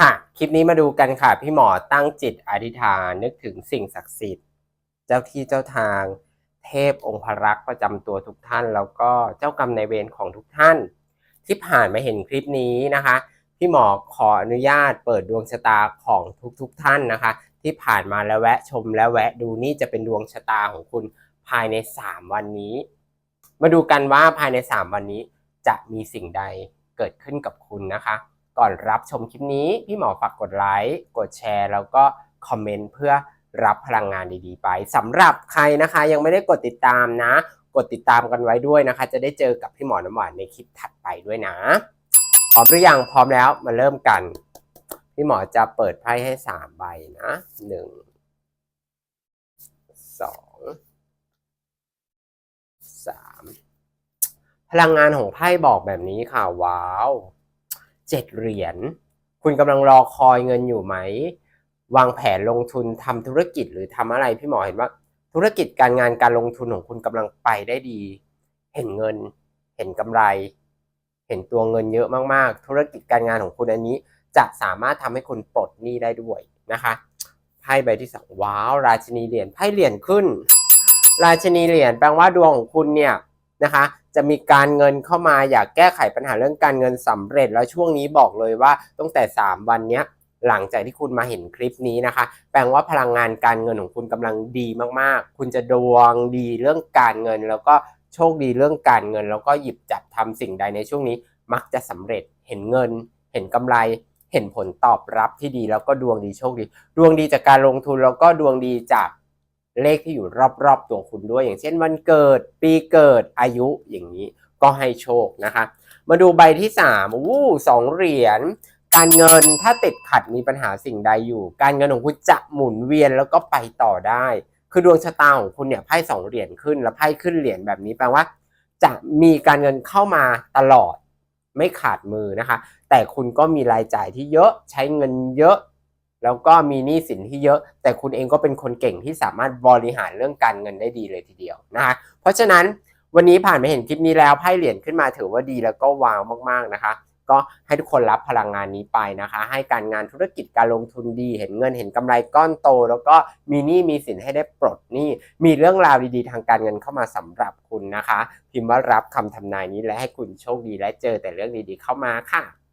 ค่ะ คลิปนี้มาดูกันค่ะ พี่หมอตั้งจิตอธิษฐานนึกถึงสิ่งศักดิ์สิทธิ์ เจ้าที่เจ้าทาง เทพองค์พระรักษ์ประจำตัวทุกท่าน แล้วก็เจ้ากรรมนายเวรของทุกท่าน ที่ผ่านมาเห็นคลิปนี้นะคะ พี่หมอขออนุญาตเปิดดวงชะตาของทุกๆทท่านนะคะ ที่ผ่านมาแล้วแวะชมและแวะดูนี่จะเป็นดวงชะตาของคุณภายใน 3 วันนี้ มาดูกันว่าภายใน 3 วันนี้จะมีสิ่งใดเกิดขึ้นกับคุณนะคะ ก่อนรับชมคลิปนี้ พี่หมอฝากกดไลค์ กดแชร์ แล้วก็คอมเมนต์เพื่อรับพลังงานดีๆ ไปสำหรับใครนะคะ ยังไม่ได้กดติดตามนะ กดติดตามกันไว้ด้วยนะคะ จะได้เจอกับพี่หมอน้ำหวานในคลิปถัดไปด้วยนะพร้อมหรือยังพร้อมแล้วมาเริ่มกัน พี่หมอจะเปิดไพ่ให้สามใบนะหนึ่งสองสามพลังงานของไพ่บอกแบบนี้ค่ะ ว้าว เจ็ดเหรียญ คุณกำลังรอคอยเงินอยู่ไหม วางแผนลงทุนทำธุรกิจหรือทำอะไรพี่หมอเห็นว่า ธุรกิจการงานการลงทุนของคุณกำลังไปได้ดี เห็นเงิน เห็นกำไร เห็นตัวเงินเยอะมากๆ ธุรกิจการงานของคุณอันนี้ จะสามารถทำให้คุณปลดหนี้ได้ด้วยนะคะไพ่ใบที่สองว้าว ราชินีเหรียญไพ่เหรียญขึ้น ราชินีเหรียญแปลว่าดวงของคุณเนี่ยนะคะ จะมีการเงินเข้ามาอยากแก้ไขปัญหาเรื่องการเงินสำเร็จ แล้วช่วงนี้บอกเลยว่าตั้งแต่ 3 วันเนี้ยหลังจากที่คุณมาเห็นคลิปนี้นะคะ แปลว่าพลังงานการเงินของคุณกำลังดีมากๆ คุณจะดวงดีเรื่องการเงิน แล้วก็โชคดีเรื่องการเงิน แล้วก็หยิบจับทำสิ่งใดในช่วงนี้ มักจะสำเร็จเห็นเงิน เห็นกำไร เห็นผลตอบรับที่ดีแล้วก็ดวงดีโชคดี ดวงดีจากการลงทุนแล้วก็ดวงดีจาก เลขที่อยู่รอบๆตัวคุณด้วย อย่างเช่นวันเกิด ปีเกิดอายุอย่างนี้ก็ให้โชคนะคะ มาดูใบที่สามอู้สองเหรียญการเงินถ้าติดขัดมีปัญหาสิ่งใดอยู่ การเงินของคุณจะหมุนเวียนแล้วก็ไปต่อได้ คือดวงชะตาของคุณเนี่ยไพ่สองเหรียญขึ้น แล้วไพ่ขึ้นเหรียญแบบนี้แปลว่า จะมีการเงินเข้ามาตลอดไม่ขาดมือนะคะ แต่คุณก็มีรายจ่ายที่เยอะใช้เงินเยอะ แล้วก็มีหนี้สินที่เยอะ แต่คุณเองก็เป็นคนเก่งที่สามารถบริหารเรื่องการเงินได้ดีเลยทีเดียวนะคะเพราะฉะนั้นวันนี้ผ่านไปเห็นคลิปนี้แล้วไพ่เหรียญขึ้นมาถือว่าดีแล้วก็ว้าวมากๆนะคะ ก็ให้ทุกคนรับพลังงานนี้ไปนะคะ ให้การงานธุรกิจการลงทุนดี เห็นเงินเห็นกำไรก้อนโต แล้วก็มีหนี้มีสินให้ได้ปลดหนี้มีเรื่องราวดีๆ ทางการเงินเข้ามาสำหรับคุณนะคะ พิมพ์ว่ารับคำทำนายนี้และให้คุณโชคดีและเจอแต่เรื่องดีๆเข้ามาค่ะ